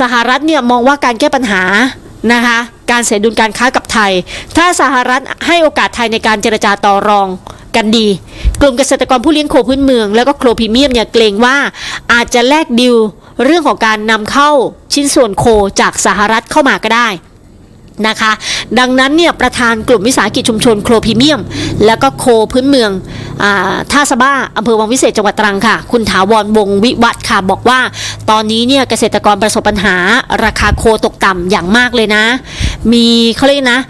สหรัฐเนี่ยมองว่าการแก้ปัญหานะคะการเสียดุลการค้ากับไทย ถ้าสหรัฐให้โอกาสไทยในการเจรจาต่อรองกันดี กลุ่มเกษตรกรผู้เลี้ยงโคพื้นเมือง แล้วก็โครพรีเมียมเนี่ยเกรงว่าอาจจะแลกดิวเรื่องของการนำเข้าชิ้นส่วนโคจากสหรัฐเข้ามาก็ได้นะคะ ดังนั้นเนี่ยประธานกลุ่มวิสาหกิจชุมชนโครพรีเมียม แล้วก็โคพื้นเมือง ท่าสะบ้าอำเภอวังวิเศษจังหวัดตรังค่ะ คุณถาวรวงวิวัฒน์ค่ะบอกว่า ตอนนี้เนี่ยเกษตรกรประสบปัญหา ราคาโคตกต่ำอย่างมากเลยนะ มีเขาเรียกนะ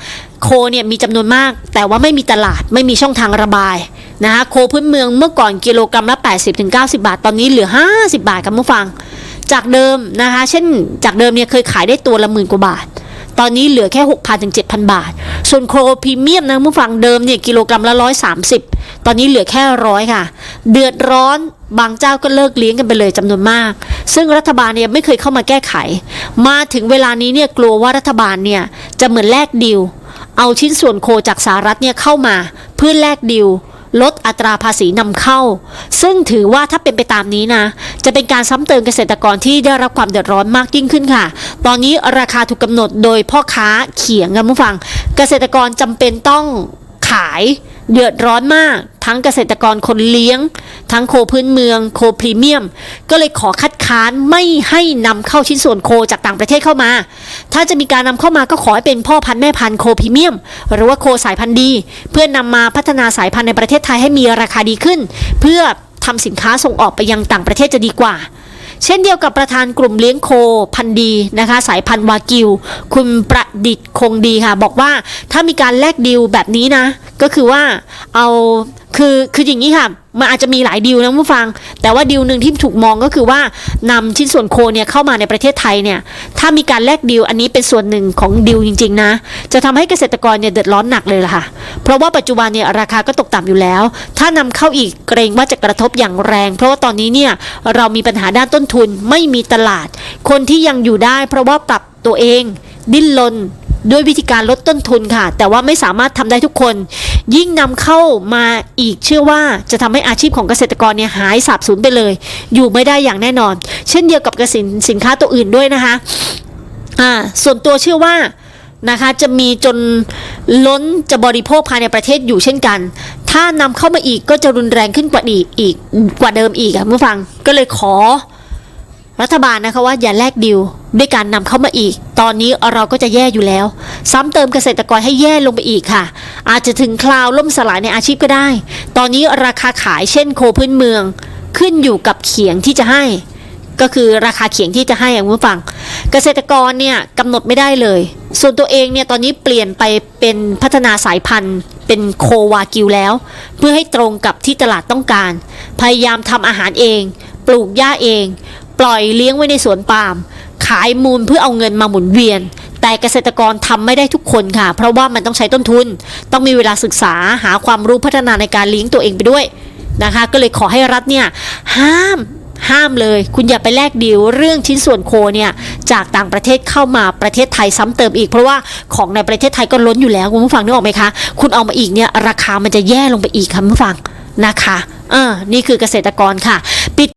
โคเนี่ยมีจำนวนมาก แต่ว่าไม่มีตลาดไม่มีช่องทางระบายนะคะโคพื้นเมืองเมื่อก่อนกิโลกรัมละ 80-90 บาท ตอนนี้เหลือ 50 บาทครับผู้ฟัง จากเดิมนะคะ เช่นจากเดิมเนี่ยเคยขายได้ตัวละหมื่นกว่าบาท ตอนนี้เหลือแค่ 6,000ถึง7,000 บาท ส่วนโครพรีเมียมนะผู้ฟังเดิมเนี่ยกิโลกรัมละ 130 ตอนนี้เหลือแค่ร้อยค่ะ เดือดร้อนบางเจ้าก็เลิกเลี้ยงกันไปเลยจำนวนมาก ซึ่งรัฐบาลเนี่ยไม่เคยเข้ามาแก้ไข มาถึงเวลานี้เนี่ยกลัวว่ารัฐบาลเนี่ยจะเหมือนแลกดิว เอาชิ้นส่วนโคจากสหรัฐเนี่ยเข้ามาเพื่อแลกดิว ลดอัตราภาษีนำเข้า ซึ่งถือว่าถ้าเป็นไปตามนี้นะ จะเป็นการซ้ำเติมเกษตรกรที่ได้รับความเดือดร้อนมากยิ่งขึ้นค่ะ ตอนนี้ราคาถูกกำหนดโดยพ่อค้าเขียงกันผู้ฟัง เกษตรกรจำเป็นต้องขายเดือดร้อนมาก ทั้งเกษตรกรคนเลี้ยง ทั้งโคพื้นเมือง โคพรีเมียม ก็เลยขอคัด ค้านไม่ให้นำเข้าชิ้นส่วนโคจากต่างประเทศเข้ามา ถ้าจะมีการนำเข้ามาก็ขอให้เป็นพ่อพันธุ์แม่พันธุ์โคพรีเมียม หรือว่าโคสายพันธุ์ดี เพื่อนำมาพัฒนาสายพันธุ์ในประเทศไทยให้มีราคาดีขึ้น เพื่อทำสินค้าส่งออกไปยังต่างประเทศจะดีกว่าเช่นเดียวกับประธานกลุ่มเลี้ยงโคพันธุ์ดีนะคะ สายพันธุ์วากิว คุณประดิษฐ์คงดีค่ะ บอกว่าถ้ามีการแลกดีลแบบนี้นะ ก็คือว่าเอาคือคืออย่างนี้ค่ะมันอาจจะมีหลายดีลนะผู้ฟัง แต่ว่าดีลหนึ่งที่ถูกมองก็คือว่านำชิ้นส่วนโคเนี่ยเข้ามาในประเทศไทยเนี่ยถ้ามีการแลกดีลอันนี้เป็นส่วนหนึ่งของดีลจริงๆนะจะทำให้เกษตรกรเนี่ยเดือดร้อนหนักเลยล่ะค่ะ เพราะว่าปัจจุบันเนี่ยราคาก็ตกต่ำอยู่แล้ว ถ้านำเข้าอีกเกรงว่าจะกระทบอย่างแรง เพราะว่าตอนนี้เนี่ยเรามีปัญหาด้านต้นทุนไม่มีตลาด คนที่ยังอยู่ได้ เพราะว่าปรับ ตัวเอง ดิ้นรนด้วยวิธีการลดต้นทุนค่ะ แต่ว่าไม่สามารถทำได้ทุกคน ยิ่งนำเข้ามาอีกเชื่อว่าจะทำให้อาชีพของเกษตรกรเนี่ยหายสาบสูญไปเลย อยู่ไม่ได้อย่างแน่นอน เช่นเดียวกับกสินสินค้าตัวอื่นด้วยนะคะอ่าส่วนตัวเชื่อว่านะคะจะมีจนล้นจะบริโภคภายในประเทศอยู่เช่นกัน ถ้านำเข้ามาอีกก็จะรุนแรงขึ้นกว่าอีกอีกกว่าเดิมอีกค่ะผู้ฟังก็เลยขอ รัฐบาลนะคะว่าอย่าแลกดิวด้วยการนำเข้ามาอีก ตอนนี้เราก็จะแย่อยู่แล้ว ซ้ำเติมเกษตรกรให้แย่ลงไปอีกค่ะ อาจจะถึงคราวล่มสลายในอาชีพก็ได้ ตอนนี้ราคาขายเช่น โคพื้นเมือง ขึ้นอยู่กับเขียงที่จะให้ ก็คือราคาเขียงที่จะให้อย่างผู้ฟัง เกษตรกรเนี่ยกำหนดไม่ได้เลย ส่วนตัวเองเนี่ยตอนนี้เปลี่ยนไปเป็นพัฒนาสายพันธุ์ เป็นโควากิวแล้ว เพื่อให้ตรงกับที่ตลาดต้องการ พยายามทำอาหารเอง ปลูกหญ้าเอง ปล่อยเลี้ยงไว้ในสวนปาล์มขายมูลเพื่อเอาเงินมาหมุนเวียน แต่เกษตรกรทำไม่ได้ทุกคนค่ะ เพราะว่ามันต้องใช้ต้นทุน ต้องมีเวลาศึกษาหาความรู้พัฒนาในการเลี้ยงตัวเองไปด้วยนะคะ ก็เลยขอให้รัฐเนี่ยห้ามห้ามเลย คุณอย่าไปแลกดีลเรื่องชิ้นส่วนโคเนี่ยจากต่างประเทศเข้ามาประเทศไทยซ้ำเติมอีก เพราะว่าของในประเทศไทยก็ล้นอยู่แล้วคุณผู้ฟังนึกออกไหมคะ คุณเอามาอีกเนี่ยราคามันจะแย่ลงไปอีกค่ะคุณผู้ฟังนะคะเออนี่คือเกษตรกรค่ะปิด